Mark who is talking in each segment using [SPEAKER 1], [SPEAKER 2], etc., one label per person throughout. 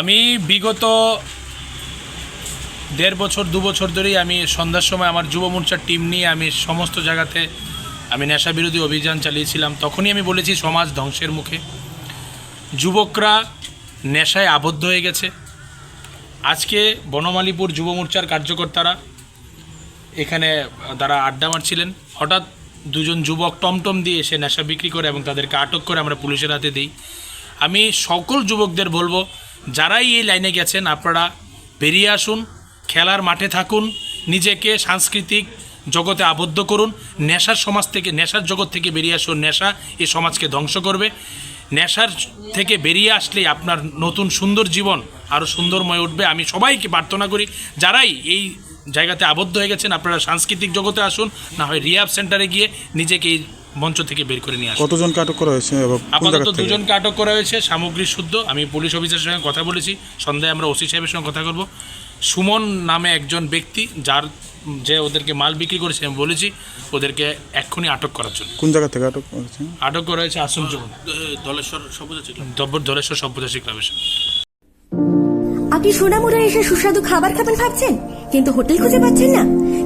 [SPEAKER 1] আমি বিগত দেড় বছর, দু বছর ধরেই আমি সন্ধ্যার সময় আমার যুব মোর্চার টিম নিয়ে আমি সমস্ত জায়গাতে আমি নেশা বিরোধী অভিযান চালিয়েছিলাম। তখনই আমি বলেছি, সমাজ ধ্বংসের মুখে। যুবকরা নেশায় আবদ্ধ হয়ে গেছে। আজকে বনমালীপুর যুব মোর্চার কার্যকর্তারা এখানে তারা আড্ডা মারছিলেন। হঠাৎ দুজন যুবক টমটম দিয়ে এসে নেশা বিক্রি করে এবং তাদেরকে আটক করে আমরা পুলিশের হাতে দিই। আমি সকল যুবকদের বলব যারাই এই লাইনে গেছেন, আপনারা বেরিয়ে আসুন, খেলার মাঠে থাকুন, নিজেকে সাংস্কৃতিক জগতে আবদ্ধ করুন, নেশার সমাজ থেকে, নেশার জগৎ থেকে বেরিয়ে আসুন। নেশা এই সমাজকে ধ্বংস করবে। নেশার থেকে বেরিয়ে আসলেই আপনার নতুন সুন্দর জীবন আরও সুন্দরময় উঠবে। আমি সবাইকে প্রার্থনা করি, যারাই এই জায়গাতে আবদ্ধ হয়ে গেছেন, আপনারা সাংস্কৃতিক জগতে আসুন, না হয় রিহাব সেন্টারে গিয়ে নিজেকে এই মঞ্চ থেকে বের করে নিয়ে আসুন।
[SPEAKER 2] কতজনকে আটক করা হয়েছে
[SPEAKER 1] আপাতত দুজনকে আটক করা হয়েছে সামগ্রী শুদ্ধ। আমি পুলিশ অফিসারের সঙ্গে কথা বলেছি সন্ধ্যায় আমরা ওসি সাহেবের সঙ্গে কথা বলব। সুমন নামে একজন ব্যক্তি যার যে ওদেরকে মাল বিক্রি করেছে আমি বলেছি ওদেরকে এক্ষুনি আটক করার জন্য।
[SPEAKER 2] কোন জায়গা থেকে আটক করেছে?
[SPEAKER 1] আটক করা হয়েছে আসুন জুমন
[SPEAKER 3] দলেশ্বর সবুজ
[SPEAKER 1] দব্বর ধলেশ্বর সভ্যতাশী ক্লাবের
[SPEAKER 4] আপনি সোনামুড়া এসে সুস্বাদু খাবার খাবেন ভাবছেন? কিন্তু হোটেল খুঁজে পাচ্ছেন না।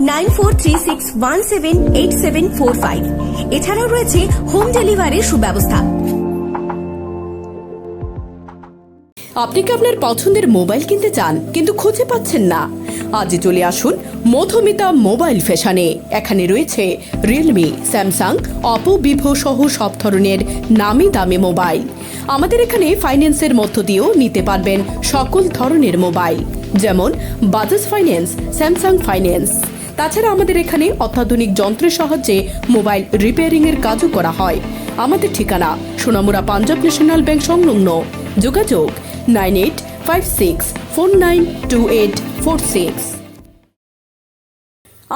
[SPEAKER 4] nine four three six one seven eight seven four five. এছাড়াও রয়েছে হোম ডেলিভারির সুব্যবস্থা।
[SPEAKER 5] আপনি কি আপনার পছন্দের মোবাইল কিনতে চান, কিন্তু খুঁজে পাচ্ছেন না? আজই চলে আসুন মধুমিতা মোবাইল ফ্যাশনে। এখানে রয়েছে রিয়েলমি স্যামসাং অপো ভিভো সহ সব ধরনের নামি দামি মোবাইল। আমাদের এখানে ফাইন্যান্সের মধ্য দিয়েও নিতে পারবেন সকল ধরনের মোবাইল, যেমন বাজাজ ফাইন্যান্স স্যামসাং ফাইন্যান্স তাছাড়া আমাদের এখানে অত্যাধুনিক যন্ত্রের সাহায্যে মোবাইল রিপেয়ারিং এর কাজও করা হয়। আমাদের ঠিকানা সোনামুড়া পাঞ্জাব ন্যাশনাল ব্যাংক সংলগ্ন। যোগাযোগ nine eight five six four nine two eight four six.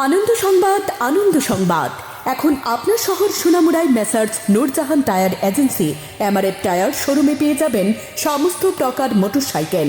[SPEAKER 5] Ananda Sambad Ananda Sambad. এখন আপনার শহর সোনামুড়ায় messrs Noorjahan tyre agency. MRF tyre শোরুমে পেয়ে যাবেন সমস্ত প্রকার মোটরসাইকেল।